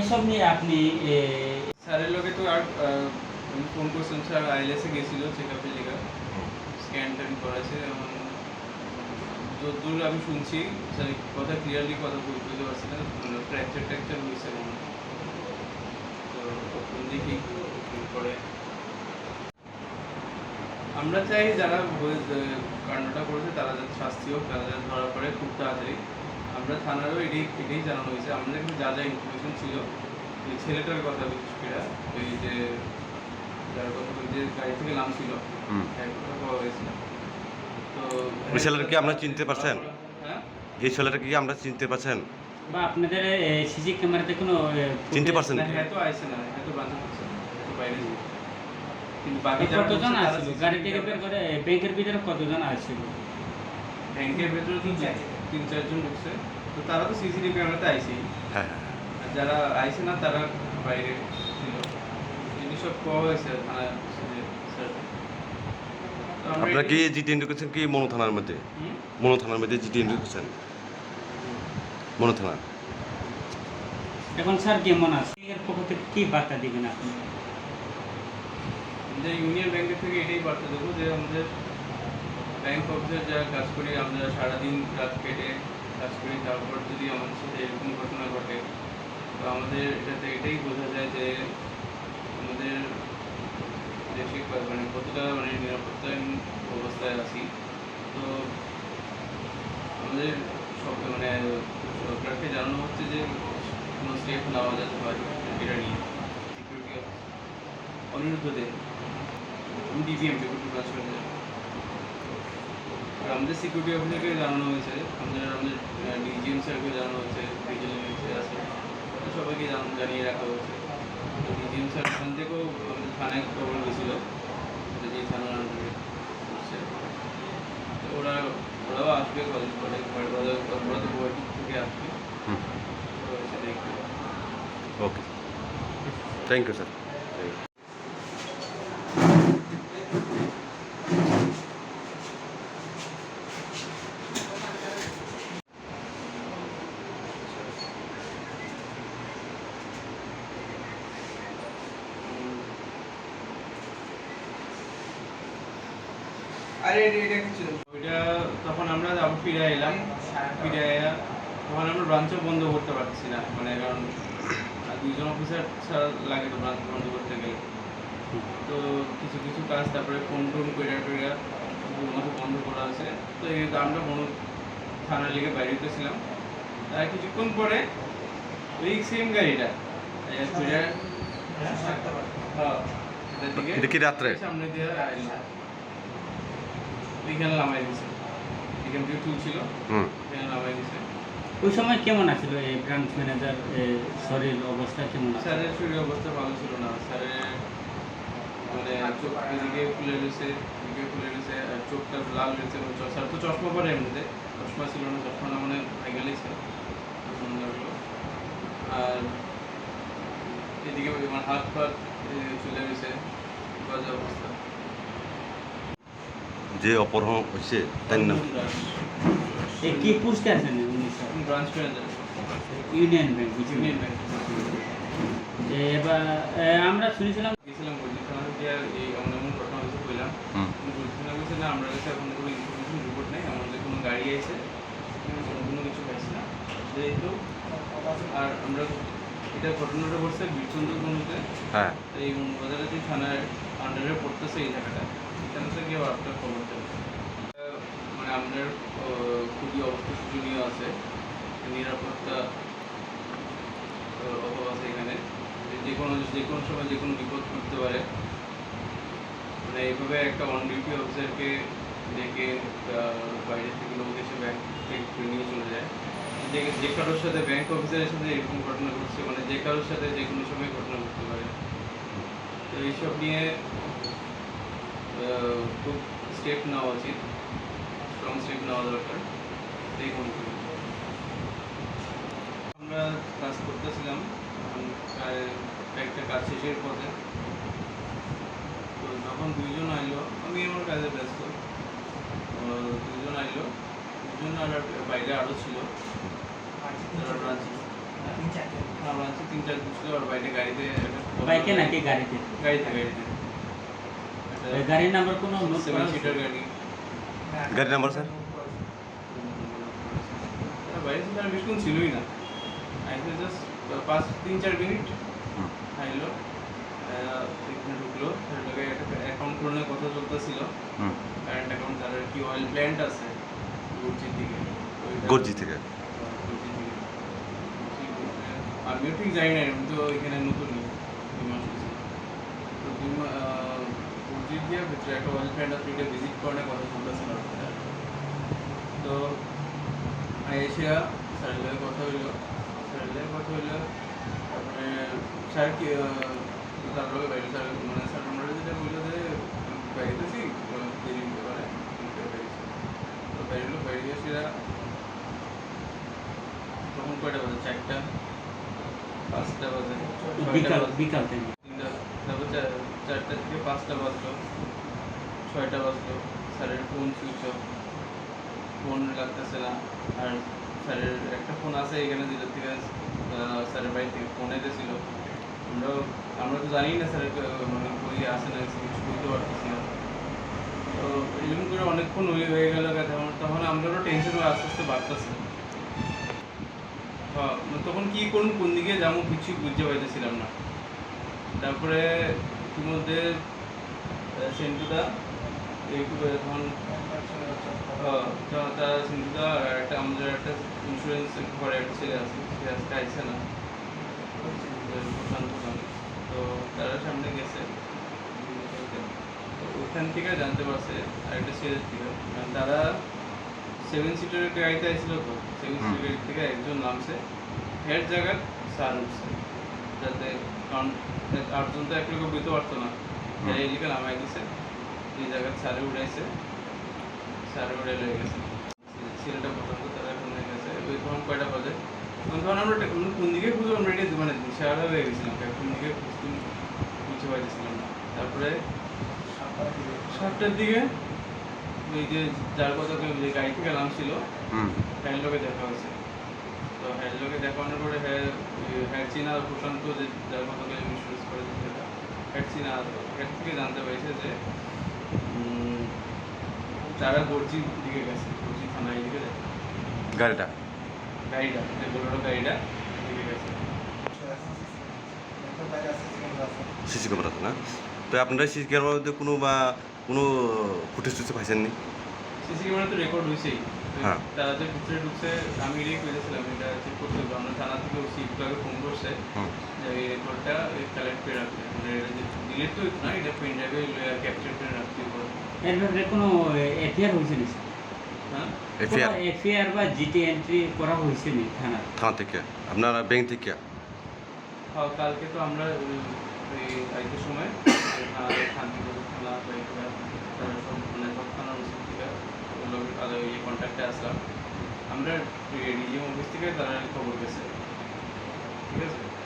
এসব নিয়ে আপনি স্যারের লোকে তো আর আমি ফোন করছিলাম স্যার আইএলএসে গেছিল চেক আপের লিগা। স্ক্যান ট্যান করেছে এবং যতদূর আমি শুনছি, স্যার কথা ক্লিয়ারলি কথা বল- বুঝতে পারছি না ফ্র্যাকচার ট্র্যাকচার হয়েছে মনে তো তখন দেখি করে। আমরা চাই যারা কাণ্ডটা করেছে, তারা যাতে শাস্তি হোক, তারা যাতে ধরা পড়ে খুব তাড়াতাড়ি। আমরা থানারও এটাই এটাই জানানো হয়েছে। আমাদের কাছে যা যা ইনফরমেশন ছিল এই ছেলেটার কথা বিশেষ করে ওই যে যার কথা যে গাড়ি থেকে নামছিল। হ্যাঁ, কথা পাওয়া হয়েছিল। তো ওই ছেলেটাকে কি আপনারা চিনতে পারছেন? হ্যাঁ? এই ছেলেটাকে কি আমরা চিনতে পারছেন? বা আপনাদের সিসি ক্যামেরাতে কোনো চিনতে পারছেন? না হ্যাঁ তো আইসে না হ্যাঁ তো বাঁচা তো বাইরে কিন্তু বাকি কতজন আসছিল? CCTV গাড়িতে রিপেয়ার করে ব্যাংকের ভিতরে কতজন আসছিল? ব্যাংকের ভেতরে তিন চার তিন চারজন ঢুকছে। তো তারা তো সিসিটিভি ক্যামেরাতে আইসেই হ্যাঁ হ্যাঁ। আর যারা আইসে না তারা বাইরে ছিল। জিনিস সব পাওয়া হয়েছে থানা আপনারা কি জিটিএন ঢুকেছেন কি মনো থানার মধ্যে? মনো থানার মধ্যে জিটিএন ঢুকেছেন মনো থানা এখন স্যার কেমন আছে? এর পক্ষ থেকে কি বার্তা দিবেন আপনি? আমাদের ইউনিয়ন ব্যাংকের থেকে এটাই বার্তা দেবো যে আমাদের ব্যাংক অফিসার যারা কাজ করি, আমরা সারাদিন রাত কেটে কাজ করি, তারপর যদি আমাদের সাথে এরকম ঘটনা ঘটে, তো আমাদের এটাতে এটাই বোঝা যায় যে আমাদের দেশে মানে কতটা মানে নিরাপত্তাহীন অবস্থায় আছি। তো আমাদের সব মানে সরকারকে জানানো হচ্ছে যে কোনো স্টেপ নেওয়া যেতে পারে এটা নিয়ে। সিকিউরিটি অনিরুদ্ধ দেন ডিভিএম ডেপুটি আমাদের সিকিউরিটি অফিসারকে জানানো হয়েছে আমাদের আমাদের ডিজিএম স্যারকে জানানো হয়েছে ভিজিলেন্সে আছে তো সবাইকে জানিয়ে রাখা হয়েছে। তো ডিজিএম স্যার ওখান থেকেও আমাদের থানায় খবর গেছিল যে থানার ওরা ওরাও আসবে কলেজ করে ওরা তো গুয়াহাটি থেকে আসবে। ওকে থ্যাংক ইউ স্যার আরে এটা এটা কিছু ওইটা তখন আমরা আবার ফিরে এলাম ফিরে এলা তখন আমরা ব্রাঞ্চও বন্ধ করতে পারছি না মানে কারণ আর দুইজন অফিসার ছাড়া লাগে তো ব্রাঞ্চ বন্ধ করতে গেলে। তো কিছু কিছু কাজ তারপরে ফোন টোন করে টোরা মতো বন্ধ করা আছে তো এই আমরা বন্ধ থানার লিগে বাইরে হইতেছিলাম। তার কিছুক্ষণ পরে ওই সেম গাড়িটা এই হ্যাঁ এটা কি রাত্রে? সামনে দিয়ে এখানে নামাই দিছে। এখান থেকে তুলছিল হুম। এখানে নামাই দিছে। ওই সময় কেমন আছিল? এই ব্রাঞ্চ ম্যানেজার শরীর অবস্থা কেমন আছে স্যারের শরীর অবস্থা ভালো ছিল না। স্যারের মানে চোখ এদিকে ফুলে গেছে এদিকে ফুলে গেছে আর চোখটা লাল হয়েছে এবং স্যার তো চশমা পরে এমনিতে। চশমা ছিল না চশমা না মানে ভেঙে ছিল আর এদিকে আমার হাত ফাত চলে গেছে। বাজে অবস্থা। যে অপহরণ হয়েছে তার নাম? কি পুষতে আছেন branch manager. Union Bank Union Bank. এবার আমরা শুনেছিলাম গেছিলাম বলছি থানা আর এই এমন এমন ঘটনা হয়েছে বললাম। হুম। বুঝতে না আমরা কাছে এখন কোনো ইনফরমেশন রিপোর্ট নেই আমাদের কোনো গাড়ি আছে কোনো কোনো কিছু পাইছি না। যেহেতু আর আমরা এটা ঘটনাটা ঘটছে বীরচন্দ্রগঞ্জে হ্যাঁ। এই বাজারে যে থানার আন্ডারে পড়তেছে এই জায়গাটা। এখানে থেকে কেউ আপনার খবর দেবে। মানে আহ, খুবই অবস্থা আছে। নিরাপত্তা অভাব আছে এখানে। যে- কোনো যে কোনো সময় যে কোনো বিপদ ঘটতে পারে। মানে এইভাবে একটা অন ডিউটি অফিসারকে ডেকে বাইরে থেকে লোক এসে ব্যাংক থেকে নিয়ে চলে যায়। যে কারোর সাথে ব্যাংক অফিসারের সাথে এরকম ঘটনা ঘটছে মানে যে কারোর সাথে যে কোনো সময় ঘটনা ঘটতে পারে। তো এইসব নিয়ে খুব স্টেপ নেওয়া উচিত স্ট্রং স্টেপ নেওয়া দরকার এই আমরা কাজ করতেছিলাম প্রায় একটা কাজ শেষের পথে। তো যখন দুইজন আইলো আমি আমার কাজে ব্যস্ত। আহ, দুইজন আইলো দুজন আর বাইরে আরও ছিল। ব্রাঞ্চ তিন চার ছিল আর বাইরে গাড়িতে বাইকে নাকি গাড়িতে? গাড়িতে গাড়িতে। গাড়ির নাম্বার কোনো সেভেন সিটার গাড়ি। গাড়ির নাম্বার স্যার? বাইরে ছিল বেশিক্ষণ ছিলই না। আইসে জাস্ট পাঁচ তিন চার মিনিট হুম। আইলো এখানে ঢুকলো সেটাকে একটা অ্যাকাউন্ট করলে কথা চলতেছিল। হুম। কারেন্ট অ্যাকাউন্ট তার কি অয়েল প্ল্যান্ট আছে গুরজির দিকে। ওইটা- গর্জি থেকে আমিও ঠিক জানি না আমি তো এখানে নতুন দুই মাস তো দুই আহ, দিয়ে ভিতরে একটা অয়েল প্ল্যান্ট আছে ওইটা ভিজিট করার কথা চলতেছিল ওটা। তো এসে স্যারের লগে কথা হইল। স্যারের লগে কথা হইল তারপরে স্যার কি তার লগে বাইরে স্যার মানে স্যার আমরা যেটা বলল যে বাইরেছি দেরি হতে পারে তো বাইরে লোক বাইরে এসে তখন কয়টা বাজে? চারটা? পাঁচটা বাজে। বিকাল বিকাল থেকে। তারপর চারটা থেকে পাঁচটা বাজলো, ছয়টা বাজলো, স্যারের ফোন সুইচ অফ ফোন লাগতেছে না, আর স্যারের একটা ফোন আছে এখানে যেটা থেকে স্যারের বাড়ি থেকে ফোন এসেছিল। আমরা আমরা তো জানি না স্যারের মানে বই আসে না কিছু বুঝতে পারতেছি না। তো এরকম করে অনেকক্ষণ হয়ে হয়ে গেল তখন তখন আমাদেরও টেনশন আস্তে আস্তে বাড়তেছে। তখন কি করুন, কোন দিকে যাব কিছু বুঝতে পারতেছিলাম না। তারপরে ইতিমধ্যে সেন্টুদা তা- তারা সেন্টুদা একটা আমাদের একটা ইন্স্যুরেন্স করে একটা ছেলে আছে সে আজকে আইসে না। তো তারা সামনে গেছে। তো ওখান থেকে জানতে পারছে আরেকটা ছেলের থেকে তারা সেভেন সিটারের গাড়িতে আসছিল তো সেভেন হুম। সিটার গাড়ি থেকে একজন নামছে। হেড জায়গার সার উঠছে। যাতে কারণ আটজন তো এক লোক বুঝতে পারতো না। এদিকে নামাই দিছে। এই জায়গায় সারে উড়াইছে। সারে উড়ে লয়ে গেছে। ছেলেটা পর্যন্ত তারা এখন হয়ে গেছে। ওই তখন কয়টা বাজে? তখন তখন আমরা কোন দিকে খুঁজে আমরা এটা মানে দিশাহারা হয়ে গেছিলাম কোন দিকে খুঁজতে বুঝতে পারছিলাম না। তারপরে সাতটার দিকে। ওই যে যার কথা যে গাড়ি থেকে নামছিল হুম। হ্যার লোকে দেখা হয়েছে। তো লোকে দেখানোর পরে হ্যাঁ হ্যার চিনা প্রশান্ত যে যার কথা কেউ ইন্স্যুরেন্স করে যেটা হ্যার চিনা হ্যার থেকে জানতে পেরেছে যে তারা গর্জির দিকে গেছে গর্জি থানায় দিকে গেছে গাড়িটা? গাড়িটা যে বোলেরো গাড়িটা দিকে গেছে। সিসি ক্যামেরা না? তো আপনারা সিসি ক্যামেরার মধ্যে কোনো বা কোনো ফুটেজ টুটেজ পাইছেননি সিসি ক্যামেরা তো রেকর্ড হয়েছেই হ্যাঁ। তারা ভিতরে ঢুকছে আমি এটাই করেছিলাম এটা চেক করতে হবে। আমরা থানা থেকে ওসি একটু ফোন করছে যে এই রেকর্ডটা কালেক্ট করে রাখতে। মানে এটা যে ডিলিট তো না এটা পেন ড্রাইভে ক্যাপচার করে রাখতে হবে। এর ব্যাপারে কোনো এফআইআর হয়েছে নি হ্যাঁ? এফআইআর এফআইআর বা জিটি এন্ট্রি করা হয়েছে নি থানা থানা থেকে? আপনারা ব্যাংক থেকে? হ্যাঁ, কালকে তো আমরা সময় থানা- থানা তারা সব মানে সব থানার ওসি থেকে ওগুলো তাদের ইয়ে কন্ট্যাক্টে আসলাম আমরা ডিজিএম অফিস থেকে তারা খবর গেছে ঠিক আছে?